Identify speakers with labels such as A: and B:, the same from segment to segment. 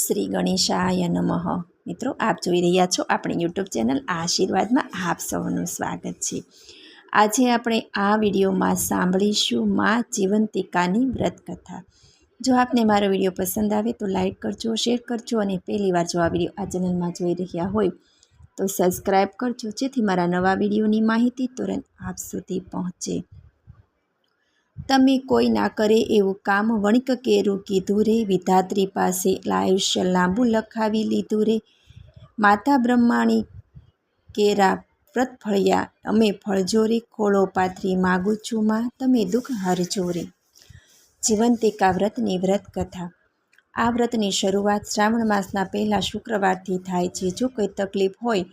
A: શ્રી ગણેશાય નમઃ. મિત્રો, આપ જોઈ રહ્યા છો આપણી યુટ્યુબ ચેનલ આશીર્વાદમાં આપ સૌનું સ્વાગત છે. આજે આપણે આ વિડીયોમાં સાંભળીશું મા જીવંતિકાની વ્રતકથા. જો આપને મારો વીડિયો પસંદ આવે તો લાઇક કરજો, શેર કરજો અને પહેલીવાર જો આ વીડિયો આ ચેનલમાં જોઈ રહ્યા હોય તો સબસ્ક્રાઈબ કરજો જેથી મારા નવા વિડીયોની માહિતી તુરંત આપ સુધી પહોંચે. તમે કોઈ ના કરે એવું કામ વણિક કેરું કીધું રે, વિધાત્રી પાસે લાયુષ્ય લાંબુ લખાવી લીધું રે. માતા બ્રહ્માણી કેરા વ્રત ફળ્યા, અમે ફળજો રે, ખોળો પાથરી માગું છું માં, તમે દુઃખ હરજો રે. જીવંતિકા વ્રતની વ્રત કથા. આ વ્રતની શરૂઆત શ્રાવણ માસના પહેલા શુક્રવારથી થાય છે. જો કોઈ તકલીફ હોય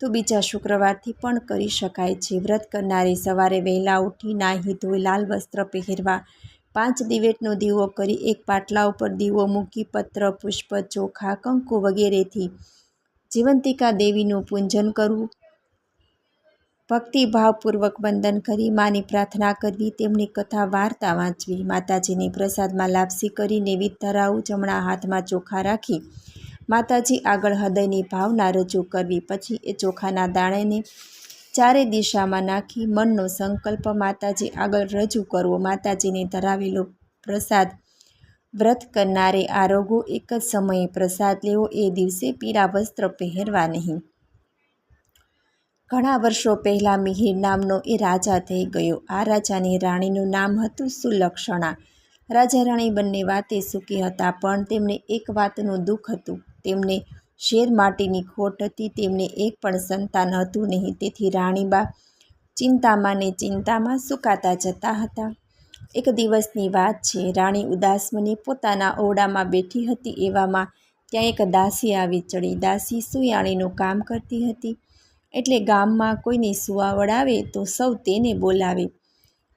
A: તો બીજા શુક્રવારથી પણ કરી શકાય છે. વ્રત કરનારે સવારે વહેલા ઉઠી નાહી ધોઈ લાલ વસ્ત્ર પહેરવા, પાંચ દિવેટનો દીવો કરી એક પાટલા ઉપર દીવો મૂકી પત્ર, પુષ્પ, ચોખા, કંકુ વગેરેથી જીવંતિકા દેવીનું પૂજન કરવું, ભક્તિભાવપૂર્વક વંદન કરી, માની પ્રાર્થના કરવી, તેમની કથા વાર્તા વાંચવી, માતાજીની પ્રસાદમાં લાપસી કરી નૈવેદ્ય ધરાવું જમણા હાથમાં ચોખા રાખી માતાજી આગળ હૃદયની ભાવના રજૂ કરવી, પછી એ ચોખાના દાણેને ચારે દિશામાં નાખી મનનો સંકલ્પ માતાજી આગળ રજૂ કરવો. માતાજીને ધરાવેલો પ્રસાદ વ્રત કરનારે આરોગો એક જ સમયે પ્રસાદ લેવો, એ દિવસે પીળા વસ્ત્ર પહેરવા નહીં. ઘણા વર્ષો પહેલાં મિહિર નામનો એ રાજા થઈ ગયો. આ રાજાની રાણીનું નામ હતું સુલક્ષણા. રાજા રાણી બંને વાતે સુખી હતા, પણ તેમને એક વાતનું દુઃખ હતું. તેમને શેર માટીની ખોટ હતી. તેમને એક પણ સંતાન હતું નહીં. તેથી રાણીબા ચિંતામાં ને ચિંતામાં સુકાતા જતા હતા. એક દિવસની વાત છે. રાણી ઉદાસ મને પોતાના ઓરડામાં બેઠી હતી. એવામાં ત્યાં એક દાસી આવી ચડી. દાસી સુયાણીનું કામ કરતી હતી. એટલે ગામમાં કોઈને સુવા આવે તો સૌ તેને બોલાવે.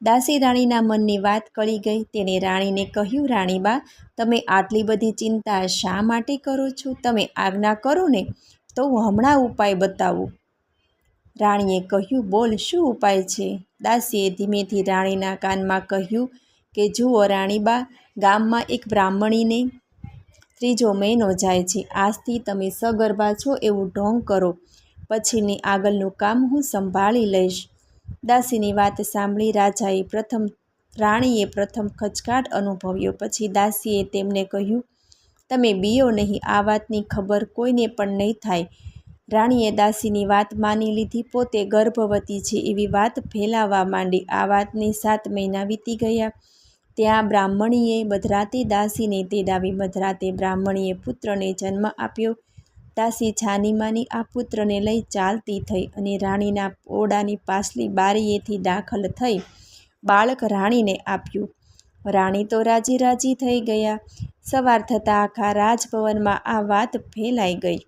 A: દાસી રાણીના મનની વાત કળી ગઈ. તેણે રાણીને કહ્યું, રાણીબા, તમે આટલી બધી ચિંતા શા માટે કરો છો? તમે આજ્ઞા કરો ને તો હું હમણાં ઉપાય બતાવું. રાણીએ કહ્યું, બોલ, શું ઉપાય છે? દાસીએ ધીમેથી રાણીના કાનમાં કહ્યું કે, જુઓ રાણીબા, ગામમાં એક બ્રાહ્મણીને ત્રીજો મહિનો જાય છે. આજથી તમે સગર્ભા છો, એવું ઢોંગ કરો. પછીની આગળનું કામ હું સંભાળી લઈશ. દાસીની વાત સાંભળી રાજાએ પ્રથમ રાણીએ પ્રથમ ખચકાટ અનુભવ્યો. પછી દાસીએ તેમને કહ્યું, તમે બીઓ નહીં, આ વાતની ખબર કોઈને પણ નહીં થાય. રાણીએ દાસીની વાત માની લીધી. પોતે ગર્ભવતી છે એવી વાત ફેલાવવા માંડી. આ વાતની સાત મહિના વીતી ગયા. ત્યાં બ્રાહ્મણીએ મધરાતે દાસીને તેડાવી. મધરાતે બ્રાહ્મણીએ પુત્રને જન્મ આપ્યો. દાસી છાનીમાની આ પુત્રને લઈ ચાલતી થઈ અને રાણીના ઓરડાની પાછલી બારીએથી દાખલ થઈ બાળક રાણીને આપ્યું. રાણી તો રાજી રાજી થઈ ગયા. સવાર થતાં આખા રાજભવનમાં આ વાત ફેલાઈ ગઈ.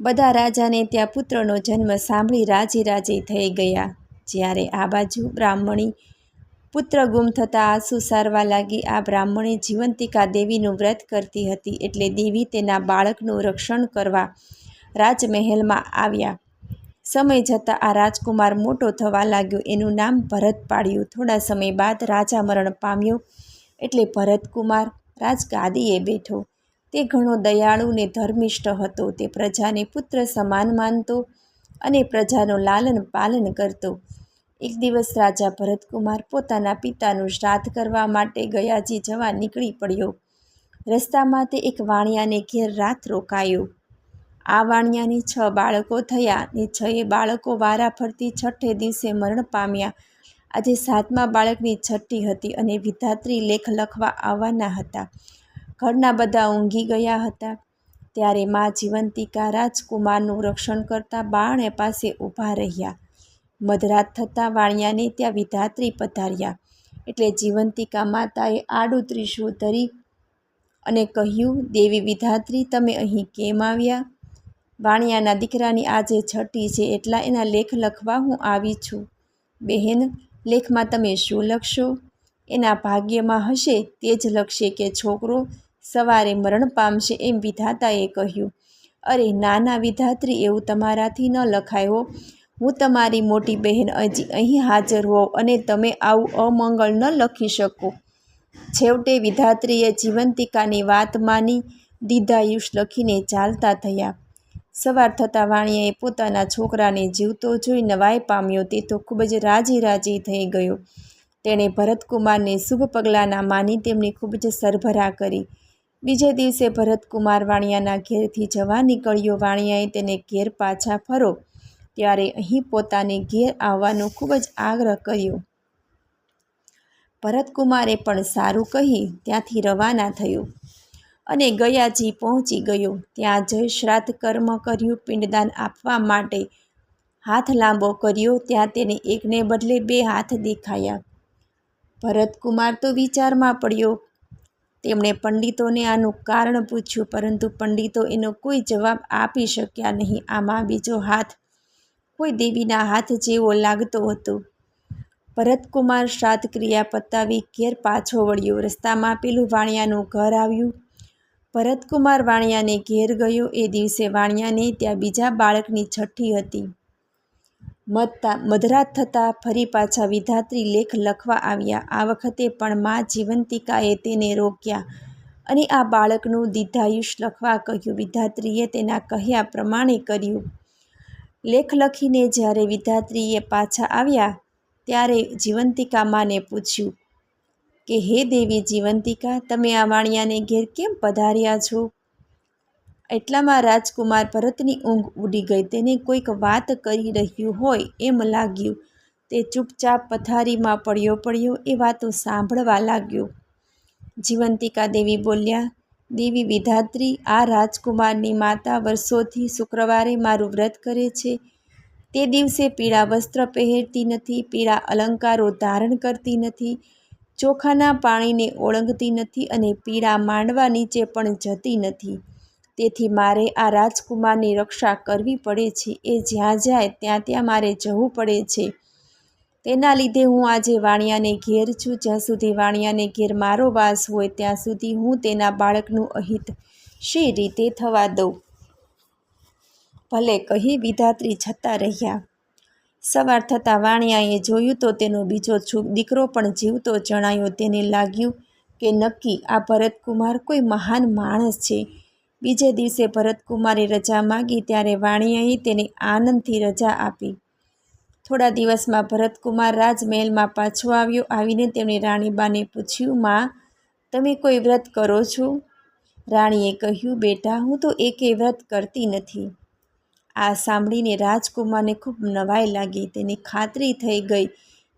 A: બધા રાજાને ત્યાં પુત્રનો જન્મ સાંભળી રાજી રાજી થઈ ગયા. જ્યારે આ બાજુ બ્રાહ્મણી પુત્ર ગુમ થતાં આંસુ સારવા લાગી આ બ્રાહ્મણી જીવંતિકા દેવીનું વ્રત કરતી હતી એટલે દેવી તેના બાળકનું રક્ષણ કરવા રાજમહેલમાં આવ્યા. સમય જતાં આ રાજકુમાર મોટો થવા લાગ્યો. એનું નામ ભરત પાડ્યું. થોડા સમય બાદ રાજા મરણ પામ્યો એટલે ભરતકુમાર રાજગાદીએ બેઠો. તે ઘણો દયાળુ ને ધર્મિષ્ઠ હતો. તે પ્રજાને પુત્ર સમાન માનતો અને પ્રજાનું લાલન પાલન કરતો. એક દિવસ રાજા ભરતકુમાર પોતાના પિતાનું શ્રાદ્ધ કરવા માટે ગયાજી જવા નીકળી પડ્યો. રસ્તામાં તે એક વાણિયાને ઘેર રાત રોકાયો. આ વાણિયાની છ બાળકો થયા ને છએ બાળકો વારા ફરતી છઠ્ઠે દિવસે મરણ પામ્યા. આજે સાતમા બાળકની છઠ્ઠી હતી અને વિધાત્રી લેખ લખવા આવવાના હતા. ઘરના બધા ઊંઘી ગયા હતા. ત્યારે મા જીવંતિકા રાજકુમારનું રક્ષણ કરતા બાણે પાસે ઊભા રહ્યા. મધરાત થતાં વાણિયાને ત્યાં વિધાત્રી પધાર્યા. એટલે જીવંતિકા માતાએ આડું ત્રીશું ધરી અને કહ્યું, દેવી વિધાત્રી, તમે અહીં કેમ આવ્યા? વાણિયાના દીકરાની આજે છઠ્ઠી છે એટલા એના લેખ લખવા હું આવી છું. બહેન, લેખમાં તમે શું લખશો? એના ભાગ્યમાં હશે તે જ લખશે કે છોકરો સવારે મરણ પામશે એમ વિધાતાએ કહ્યું. અરે, નાના વિધાત્રી, એવું તમારાથી ન લખાયો હું તમારી મોટી બહેન હજી અહીં હાજર હોઉં અને તમે આવું અમંગળ ન લખી શકો. છેવટે વિધાત્રીએ જીવંતિકાની વાત માની દીધાયુષ લખીને ચાલતા થયા. સવાર થતાં વાણિયાએ પોતાના છોકરાને જીવતો જોઈ નવાઈ પામ્યો. તે તો ખૂબ જ રાજી રાજી થઈ ગયો. તેણે ભરતકુમારને શુભ પગલાંના માની તેમની ખૂબ જ સરભરા કરી. બીજે દિવસે ભરતકુમાર વાણિયાના ઘેરથી જવા નીકળ્યો. વાણિયાએ તેને ઘેર પાછા ફરો. ત્યારે અહીં પોતાને ઘેર આવવાનો ખૂબ જ આગ્રહ કર્યો. ભરતકુમારે પણ સારું કહી ત્યાંથી રવાના થયો અને ગયાજી પહોંચી ગયો. ત્યાં જઈ શ્રાદ્ધ કર્મ કર્યું પિંડદાન આપવા માટે હાથ લાંબો કર્યો. ત્યાં તેને એકને બદલે બે હાથ દેખાયા. ભરતકુમાર તો વિચારમાં પડ્યો. તેમણે પંડિતોને આનું કારણ પૂછ્યું, પરંતુ પંડિતો એનો કોઈ જવાબ આપી શક્યા નહીં. આમાં બીજો હાથ કોઈ દેવીના હાથ જેવો લાગતો હતો. ભરતકુમાર શ્રાદ્ધ ક્રિયા પતાવી ઘેર પાછો વળ્યો. રસ્તામાં પેલું વાણિયાનું ઘર આવ્યું. ભરતકુમાર વાણિયાને ઘેર ગયો. એ દિવસે વાણિયાને ત્યાં બીજા બાળકની છઠ્ઠી હતી. મધતા, મધરાત થતાં ફરી પાછા વિધાત્રી લેખ લખવા આવ્યા. આ વખતે પણ મા જીવંતિકાએ તેને રોક્યા અને આ બાળકનું દીર્ઘાયુષ લખવા કહ્યું. વિધાત્રીએ તેના કહ્યા પ્રમાણે કર્યું. લેખ લખીને જ્યારે વિધાત્રીએ પાછા આવ્યા, ત્યારે જીવંતિકા માને પૂછ્યું કે, હે દેવી જીવંતિકા, તમે આ વાણિયાને ઘેર કેમ પધાર્યા છો? એટલામાં રાજકુમાર ભરતની ઊંઘ ઉડી ગઈ. તેને કોઈક વાત કરી રહ્યું હોય એમ લાગ્યું. તે ચૂપચાપ પથારીમાં પડ્યો પડ્યો એ વાતો સાંભળવા લાગ્યો. જીવંતિકા દેવી બોલ્યા દેવી વિધાત્રી આ રાજકુમારની માતા વર્ષોથી શુક્રવારે મારું વ્રત કરે છે. તે દિવસે પીળા વસ્ત્ર પહેરતી નથી, પીળા અલંકારો ધારણ કરતી નથી, ચોખાના પાણીને ઓળંગતી નથી અને પીળા માંડવા નીચે પણ જતી નથી. તેથી મારે આ રાજકુમારની રક્ષા કરવી પડે છે. એ જ્યાં જાય ત્યાં ત્યાં મારે જવું પડે છે. તેના લીધે હું આજે વાણિયાને ઘેર છું. જ્યાં સુધી વાણિયાને ઘેર મારો વાસ હોય, ત્યાં સુધી હું તેના બાળકનું અહિત શી રીતે થવા દઉં? ભલે કહી વિધાત્રી જતા રહ્યા. સવાર થતાં વાણિયાએ જોયું તો તેનો બીજો છૂક દીકરો પણ જીવતો જણાયો તેને લાગ્યું કે નક્કી આ ભરતકુમાર કોઈ મહાન માણસ છે. બીજે દિવસે ભરતકુમારે રજા માગી ત્યારે વાણિયાએ તેને આનંદથી રજા આપી. થોડા દિવસમાં ભરતકુમાર રાજમહેલમાં પાછો આવ્યો આવીને તેમણે રાણીબાને પૂછ્યું, માં, તમે કોઈ વ્રત કરો છો? રાણીએ કહ્યું, બેટા, હું તો એકેય વ્રત કરતી નથી. આ સાંભળીને રાજકુમારને ખૂબ નવાઈ લાગી. તેની ખાતરી થઈ ગઈ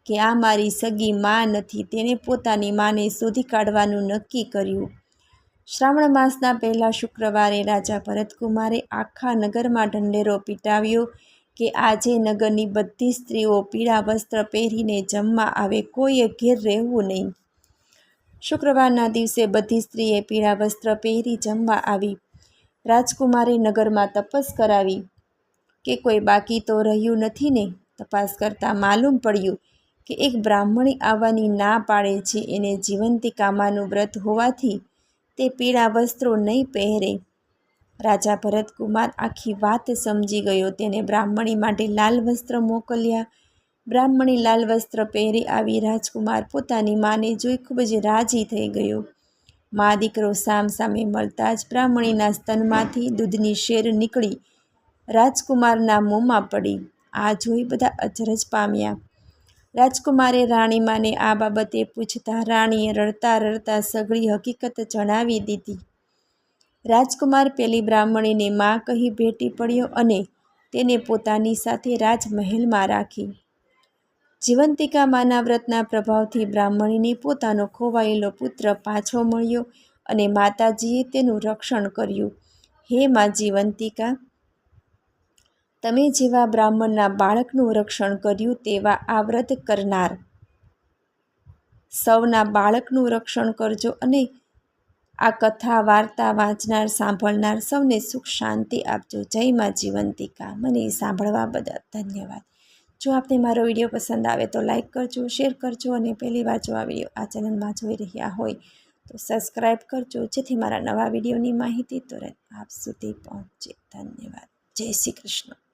A: કે આ મારી સગી મા નથી, તેણે પોતાની માને શોધી કાઢવાનું નક્કી કર્યું. શ્રાવણ માસના પહેલા શુક્રવારે રાજા ભરતકુમારે આખા નગરમાં ઢંઢેરો પીટાવ્યો. કે આજે નગરની બધી સ્ત્રીઓ પીળા વસ્ત્ર પહેરીને જમવા આવે, કોઈએ ઘેર રહેવું નહીં. શુક્રવારના દિવસે બધી સ્ત્રીએ પીળા વસ્ત્ર પહેરી જમવા આવી. રાજકુમારે નગરમાં તપસ કરાવી કે કોઈ બાકી તો રહ્યું નથી ને? તપાસ કરતાં માલુમ પડ્યું કે એક બ્રાહ્મણી આવવાની ના પાડે છે, એને જીવંતિકામાનું વ્રત હોવાથી તે પીળા વસ્ત્રો નહીં પહેરે. રાજા ભરતકુમાર આખી વાત સમજી ગયો. તેને બ્રાહ્મણી માટે લાલ વસ્ત્ર મોકલ્યા. બ્રાહ્મણી લાલ વસ્ત્ર પહેરી આવી. રાજકુમાર પોતાની માને જોઈ ખૂબ જ રાજી થઈ ગયો. મા દીકરો સામ સામે મળતા જ બ્રાહ્મણીના સ્તનમાંથી દૂધની શેર નીકળી. રાજકુમારના મોંમાં પડી. આ જોઈ બધા અચરજ પામ્યા. રાજકુમારે રાણીમાને આ બાબતે પૂછતા રાણીએ રડતા રડતા સઘળી હકીકત જણાવી દીધી. રાજકુમાર પેલી બ્રાહ્મણીને માં કહી ભેટી પડ્યો અને તેને પોતાની સાથે રાજમહેલમાં રાખી. જીવંતિકા માના વ્રતના પ્રભાવથી બ્રાહ્મણીને પોતાનો ખોવાયેલો પુત્ર પાછો મળ્યો અને માતાજીએ તેનું રક્ષણ કર્યું. હે મા જીવંતિકા, તમે જેવા બ્રાહ્મણના બાળકનું રક્ષણ કર્યું તેવા આ વ્રત કરનાર. સૌના બાળકનું રક્ષણ કરજો અને આ કથા વાર્તા વાંચનાર, સાંભળનાર સૌને સુખ, શાંતિ આપજો. જય માં જીવંતિકા. મને સાંભળવા બદલ ધન્યવાદ. જો આપને મારો વીડિયો પસંદ આવે તો લાઈક કરજો, શેર કરજો અને પહેલી વાર જો આ વીડિયો આ ચેનલમાં જોઈ રહ્યા હોય તો સબસ્ક્રાઈબ કરજો. જેથી મારા નવા વિડીયોની માહિતી તુરંત આપ સુધી પહોંચે. ધન્યવાદ. જય શ્રી કૃષ્ણ.